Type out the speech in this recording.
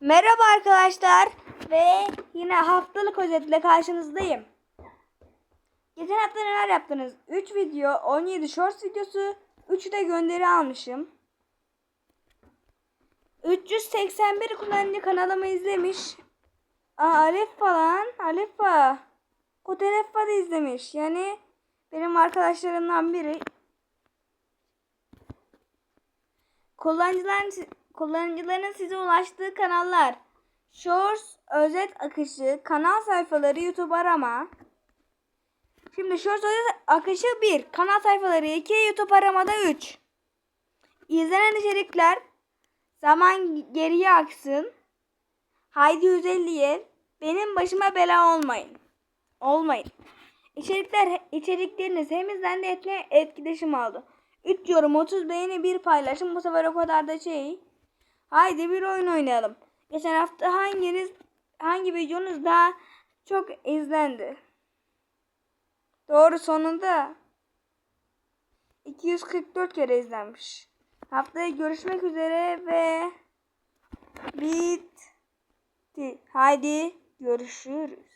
Merhaba arkadaşlar ve yine haftalık özetle karşınızdayım. Geçen hafta neler yaptınız? 3 video, 17 shorts videosu, 3 de gönderi almışım. 381 kullanıcı kanalımı izlemiş. Aa, Alef falan, Alefa. Kotelefa da izlemiş. Yani benim arkadaşlarımdan biri. Kullanıcıların, kullanıcıların size ulaştığı kanallar. Shorts, özet akışı, kanal sayfaları, YouTube arama. Şimdi Shorts özet akışı 1, kanal sayfaları 2, YouTube aramada 3. İzlenen içerikler zaman geriye aksın. Haydi 150'ye benim başıma bela olmayın. Olmayın. İçerikler içerikleriniz hem izlendi etki, etkileşim aldı. 3 yorum 30 beğeni bir paylaşım bu sefer o kadar da şey. Haydi bir oyun oynayalım. Geçen hafta hanginiz hangi videonuz daha çok izlendi? Doğru sonunda 244 kere izlenmiş. Haftaya görüşmek üzere ve bitti. Haydi görüşürüz.